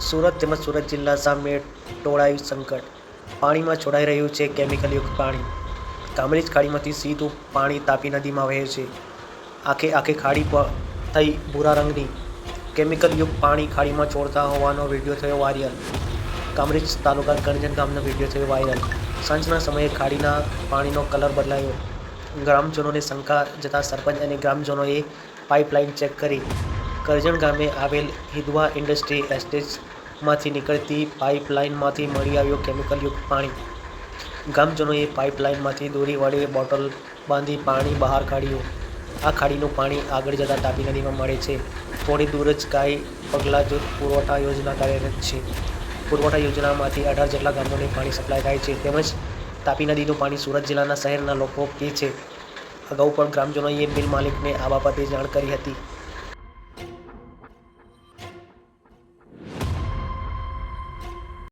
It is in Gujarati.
સુરત તેમજ સુરત જિલ્લા સામે ટોળાયું સંકટ. પાણીમાં છોડાઈ રહ્યું છે કેમિકલયુક્ત પાણી. કામરેજ ખાડીમાંથી સીધું પાણી તાપી નદીમાં વહે છે. આખે આખી ખાડી પર થઈ ભૂરા રંગની. કેમિકલયુક્ત પાણી ખાડીમાં છોડતા હોવાનો વીડિયો થયો વાયરલ. કામરેજ તાલુકા કરજણ ગામનો વીડિયો થયો વાયરલ. સાંજના સમયે ખાડીના પાણીનો કલર બદલાયો. ગ્રામજનોને શંકા જતા સરપંચ અને ગ્રામજનોએ પાઇપલાઇન ચેક કરી. કરજણ ગામે આવેલ હિદવા ઇન્ડસ્ટ્રી એસ્ટેટમાંથી નીકળતી પાઇપલાઇનમાંથી મળી આવ્યું કેમિકલયુક્ત પાણી. ગામજનોએ પાઇપલાઇનમાંથી દોરી વડે બોટલ બાંધી પાણી બહાર કાઢ્યું. આ ખાડીનું પાણી આગળ જતાં તાપી નદીમાં મળે છે. થોડી દૂર જ ગાય પગલાં જૂથ પુરવઠા યોજના કાર્યરત છે. પુરવઠા યોજનામાંથી અઢાર જેટલા ગામોને પાણી સપ્લાય થાય છે. તેમજ તાપી નદીનું પાણી સુરત જિલ્લાના શહેરના લોકો પીએ છે. અગાઉ પણ ગ્રામજનોએ મિલ માલિકને આ બાબતે જાણ કરી હતી.